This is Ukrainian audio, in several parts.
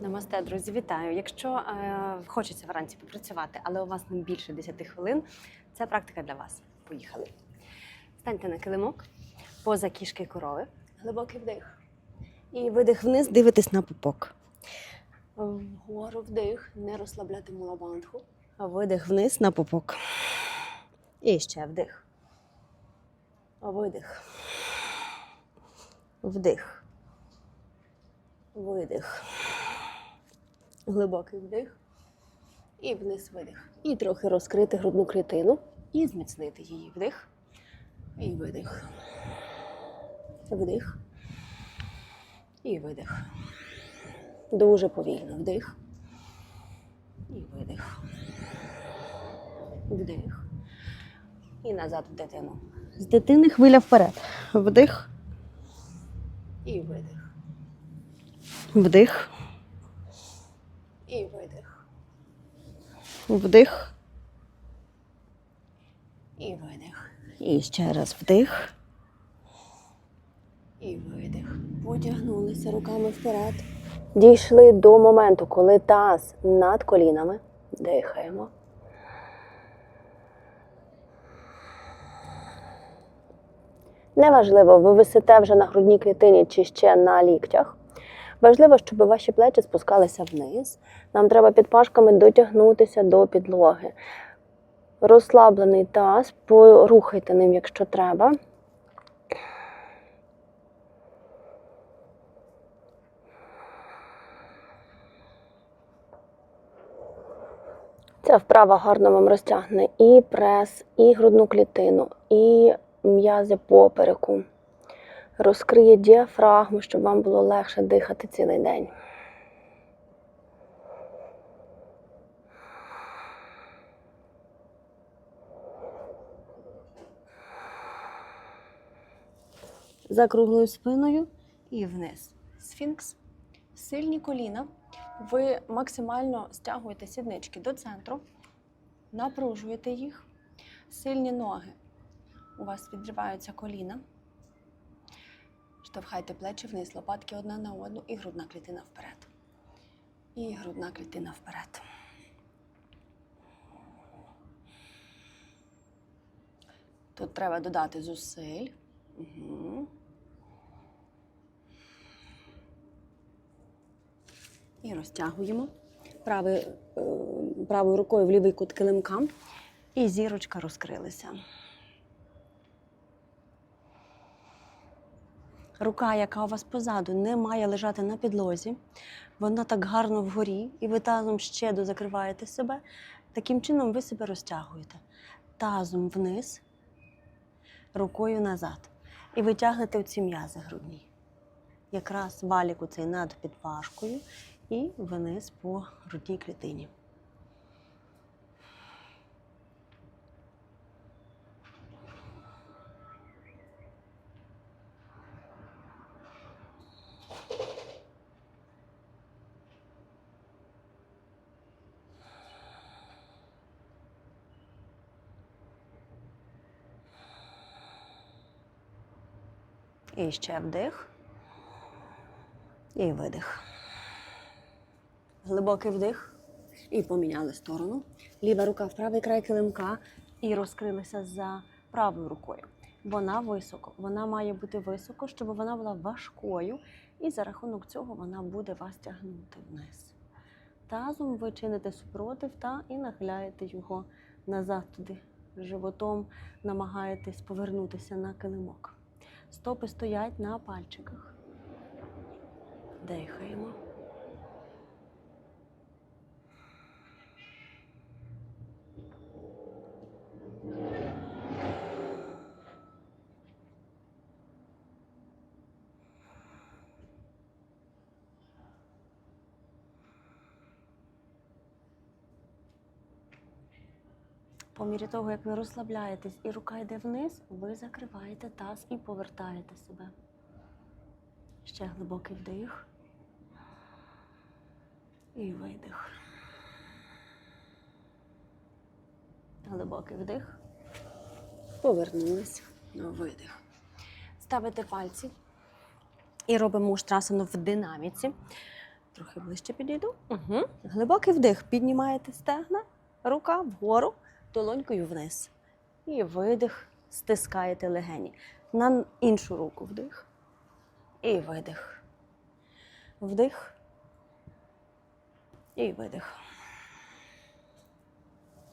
Намасте, друзі, вітаю. Якщо е, хочеться вранці попрацювати, але у вас не більше 10 хвилин, це практика для вас. Поїхали. Станьте на килимок, поза кішки корови, глибокий вдих. І видих вниз, дивитесь на пупок. Вгору вдих, не розслабляти мулабандху. Видих вниз на пупок. І ще вдих. Видих. Вдих. Видих. Глибокий вдих. І вниз видих. І трохи розкрити грудну клітину. І зміцнити її. Вдих. І видих. Вдих. І видих. Дуже повільно. Вдих. І видих. Вдих. І назад в дитину. З дитини хвиля вперед. Вдих. І видих. Вдих. І видих. Вдих. І видих. І ще раз вдих. І видих. Потягнулися руками вперед. Дійшли до моменту, коли таз над колінами. Дихаємо. Неважливо, ви висите вже на грудній клітині чи ще на ліктях. Важливо, щоб ваші плечі спускалися вниз. Нам треба під пашками дотягнутися до підлоги. Розслаблений таз, порухайте ним, якщо треба. Ця вправа гарно вам розтягне і прес, і грудну клітину, і м'язи попереку. Розкриє діафрагму, щоб вам було легше дихати цілий день. За круглою спиною і вниз. Сфінкс. Сильні коліна. Ви максимально стягуєте сіднички до центру, напружуєте їх. Сильні ноги. У вас відриваються коліна. Штовхайте плечі вниз, лопатки одна на одну і грудна клітина вперед. І грудна клітина вперед. Тут треба додати зусиль. Угу. І розтягуємо правою, е, правою рукою в лівий кут килимка. І зірочка розкрилася. Рука, яка у вас позаду, не має лежати на підлозі. Вона так гарно вгорі, і ви тазом ще дозакриваєте себе. Таким чином ви себе розтягуєте. Тазом вниз, рукою назад. І витягнете ці м'язи грудні. Якраз валік у цей над підпашкою і вниз по грудній клітині. І ще вдих. І видих. Глибокий вдих. І поміняли сторону. Ліва рука в правий край килимка і розкрилися за правою рукою. Вона високо. Вона має бути високо, щоб вона була важкою. І за рахунок цього вона буде вас тягнути вниз. Тазом ви чините супротив та і нахиляєте його назад туди. Животом намагаєтесь повернутися на килимок. Стопи стоять на пальчиках. Дихаємо. По мірі того, як ви розслабляєтесь і рука йде вниз, ви закриваєте таз і повертаєте себе. Ще глибокий вдих. І видих. Глибокий вдих. Повернулись. Видих. Ставите пальці і робимо штрасану в динаміці. Трохи ближче підійду. Угу. Глибокий вдих. Піднімаєте стегна, рука вгору, долонькою вниз. І видих, стискаєте легені. На іншу руку вдих. І видих. Вдих. І видих.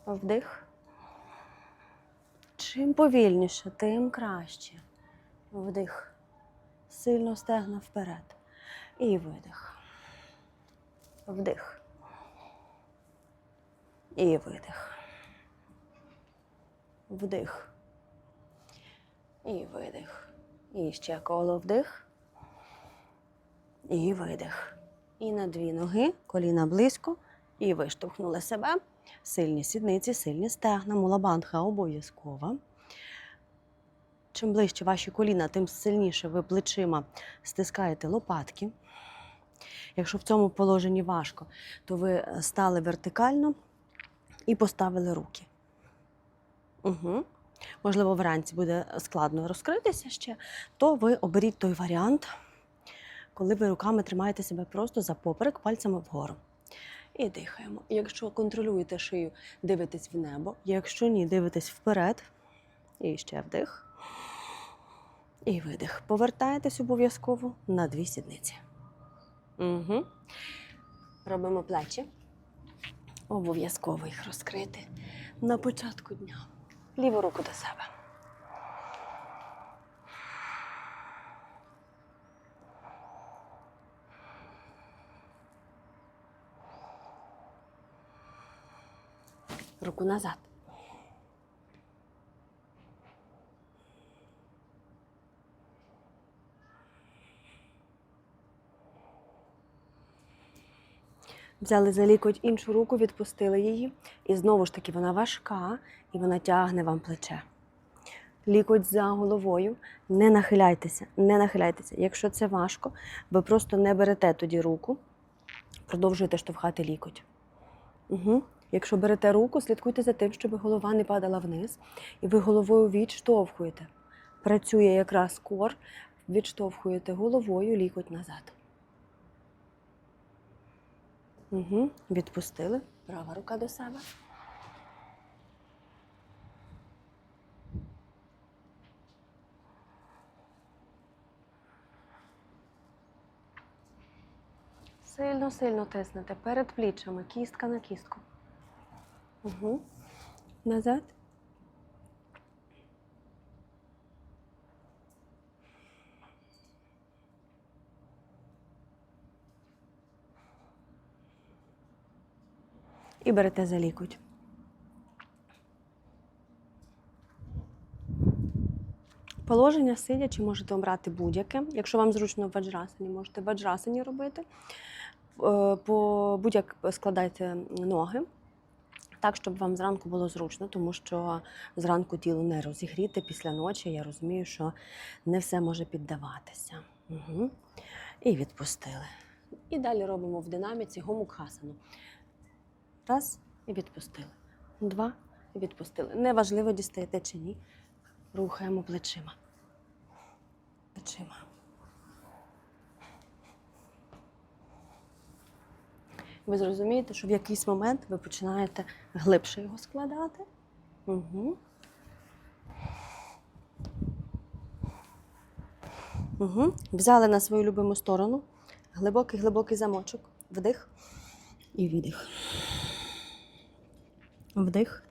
Вдих. Чим повільніше, тим краще. Вдих. Сильно стегна вперед. І видих. Вдих. І видих. Вдих. І видих. І ще коло вдих. І видих. І на дві ноги, коліна близько. І виштовхнули себе. Сильні сідниці, сильні стегна, мулабандха обов'язкова. Чим ближче ваші коліна, тим сильніше ви плечима стискаєте лопатки. Якщо в цьому положенні важко, то ви стали вертикально і поставили руки. Угу. Можливо, вранці буде складно розкритися ще, то ви оберіть той варіант, коли ви руками тримаєте себе просто за поперек, пальцями вгору. І дихаємо. Якщо контролюєте шию, дивитесь в небо. Якщо ні, дивитесь вперед. І ще вдих. І видих. Повертаєтесь обов'язково на дві сідниці. Угу. Робимо плечі. Обов'язково їх розкрити на початку дня. Ліву руку до себе. Руку назад. Взяли за лікоть іншу руку, відпустили її. І знову ж таки вона важка і вона тягне вам плече. Лікоть за головою. Не нахиляйтеся, не нахиляйтеся. Якщо це важко, ви просто не берете тоді руку, продовжуєте штовхати лікоть. Угу. Якщо берете руку, слідкуйте за тим, щоб голова не падала вниз, і ви головою відштовхуєте. Працює якраз кор, відштовхуєте головою лікоть назад. Угу. Відпустили. Права рука до себе. Сильно-сильно тиснете перед пліччями, кістка на кістку. Угу. Назад. І берете за лікуть. Положення сидячи можете обрати будь-яке. Якщо вам зручно в ваджрасані, можете ваджрасані робити. Е, По будь-як складайте ноги так, щоб вам зранку було зручно, тому що зранку тіло не розігріте після ночі. Я розумію, що не все може піддаватися. Угу. І відпустили. І далі робимо в динаміці гомукхасану. Раз і відпустили. Два і відпустили. Неважливо, дістаєте чи ні. Рухаємо плечима. Плечима. Ви зрозумієте, що в якийсь момент ви починаєте глибше його складати. Угу. Угу. Взяли на свою любиму сторону. Глибокий, глибокий замочок. Вдих і віддих. Вдих.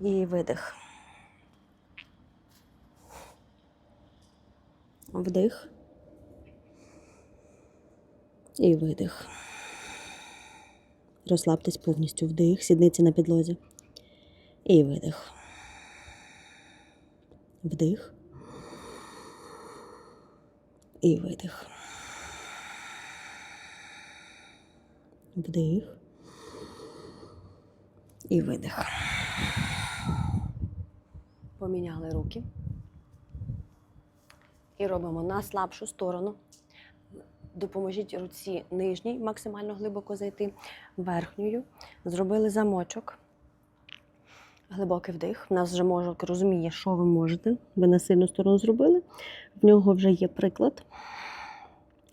І видих. Вдих. І видих. Розслабтесь повністю вдих, сідниці на підлозі. І видих. Вдих. І видих. Вдих. І видих. Поміняли руки. І робимо на слабшу сторону. Допоможіть руці нижній максимально глибоко зайти, верхньою. Зробили замочок. Глибокий вдих. У нас вже мозок розуміє, що ви можете. Ви на сильну сторону зробили. В нього вже є приклад.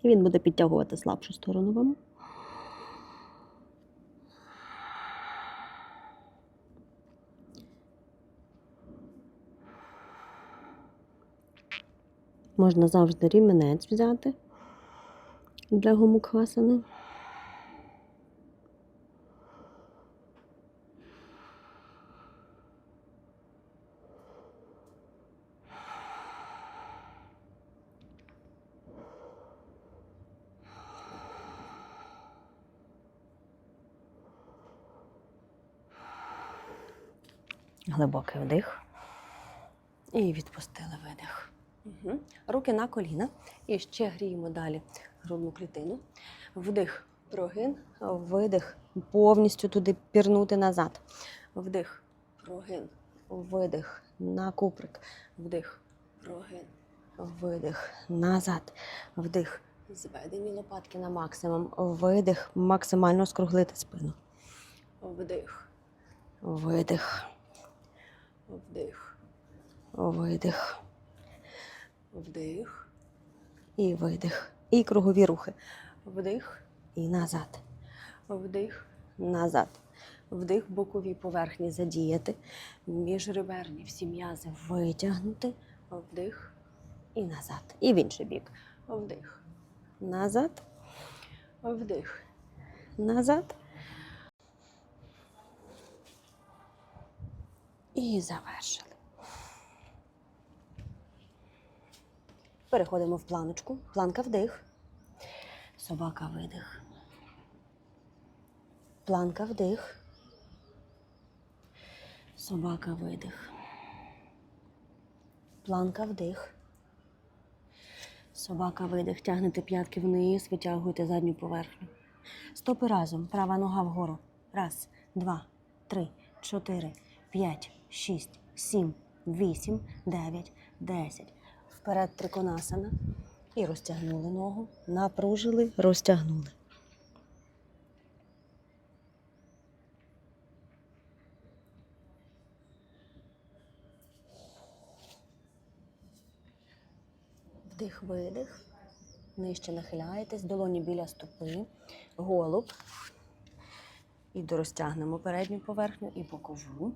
І він буде підтягувати слабшу сторону вам. Можна завжди рівменець взяти для гомукхасани. Глибокий вдих. І відпустили видих. Угу. Руки на коліна. І ще гріємо далі грудну клітину. Вдих, прогин, видих, повністю туди пірнути назад. Вдих, прогин, видих, на куприк. Вдих, прогин, видих, назад. Вдих. Зведені лопатки на максимум. Видих, максимально скруглити спину. Вдих. Видих. Вдих. Видих. Вдих. І видих. І кругові рухи. Вдих і назад. Вдих, назад. Вдих, бокові поверхні задіяти. Міжреберні всі м'язи витягнути. Вдих і назад. І в інший бік. Вдих. Назад. Вдих. Назад. І завершили. Переходимо в планочку. Планка вдих. Собака видих. Планка вдих. Собака видих. Планка вдих. Собака видих. Тягнете п'ятки вниз, витягуєте задню поверхню. Стопи разом. Права нога вгору. Раз, два, три, чотири, п'ять, шість, сім, вісім, дев'ять, десять. Вперед триконасана. І розтягнули ногу. Напружили, розтягнули. Вдих, видих. Нижче нахиляєтесь, долоні біля стопи, голуб. І дорозтягнемо передню поверхню і бокову.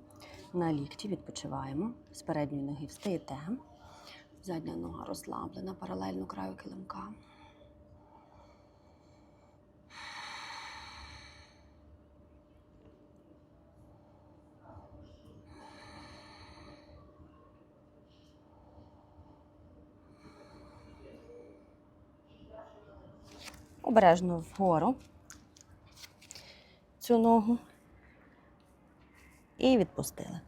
На лікті відпочиваємо. З передньої ноги встаєте. Задня нога розслаблена, паралельно краю килимка. Обережно вгору цю ногу і відпустили.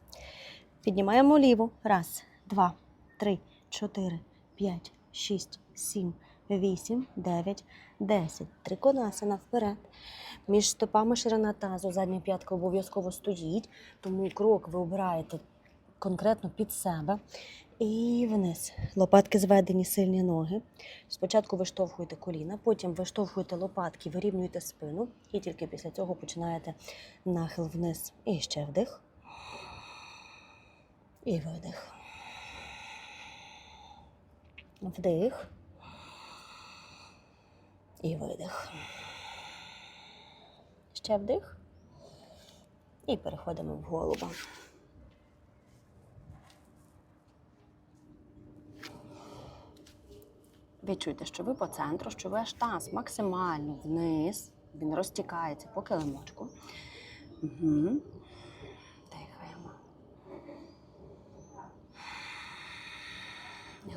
Піднімаємо ліву. Раз, два, три, чотири, п'ять, шість, сім, вісім, дев'ять, десять. Триконасана вперед. Між стопами ширина тазу, задня п'ятка обов'язково стоїть, тому крок ви обираєте конкретно під себе. І вниз. Лопатки зведені, сильні ноги. Спочатку виштовхуєте коліна, потім виштовхуєте лопатки, вирівнюєте спину, і тільки після цього починаєте нахил вниз. І ще вдих. І видих. Вдих. І видих. Ще вдих. І переходимо в голуба. Відчуйте, що ви по центру, що ви аж таз максимально вниз. Він розтікається по килимочку. Угу. Дихаємо.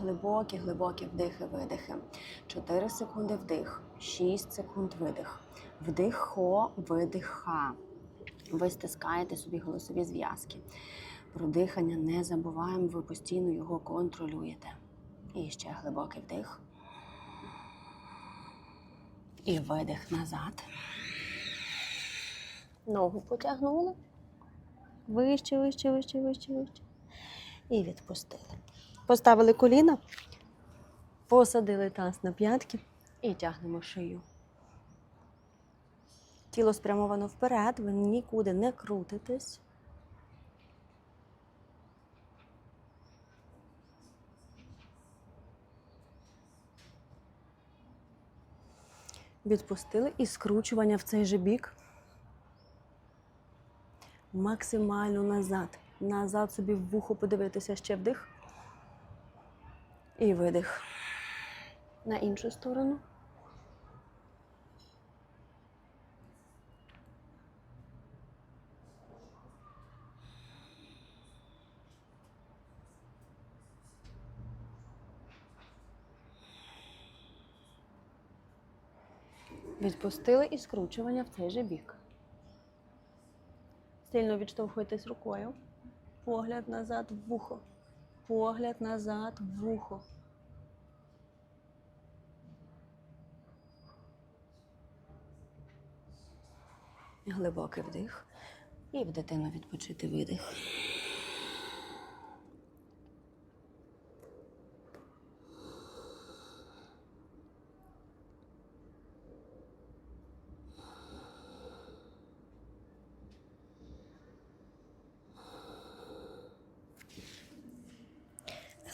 Глибокі, глибокі вдихи, видихи. 4 секунди вдих, 6 секунд видих. Вдих хо, видих ха. Ви стискаєте собі голосові зв'язки. Про дихання не забуваємо, ви постійно його контролюєте. І ще глибокий вдих. І видих назад. Ногу потягнули. Вище, вище, вище, вище, вище. І відпустили. Поставили коліна, посадили таз на п'ятки і тягнемо шию. Тіло спрямовано вперед, ви нікуди не крутитесь. Відпустили і скручування в цей же бік. Максимально назад. Назад собі в вухо подивитися ще вдих. І видих. На іншу сторону. Відпустили і скручування в цей же бік. Сильно відштовхуйтесь рукою. Погляд назад в вухо. Погляд назад в вухо. Глибокий вдих. І в дитину відпочити видих.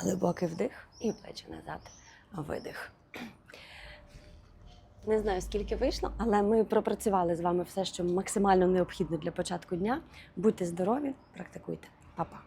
Глибокий вдих і плечі назад. Видих. Не знаю, скільки вийшло, але ми пропрацювали з вами все, що максимально необхідно для початку дня. Будьте здорові, практикуйте. Па-па.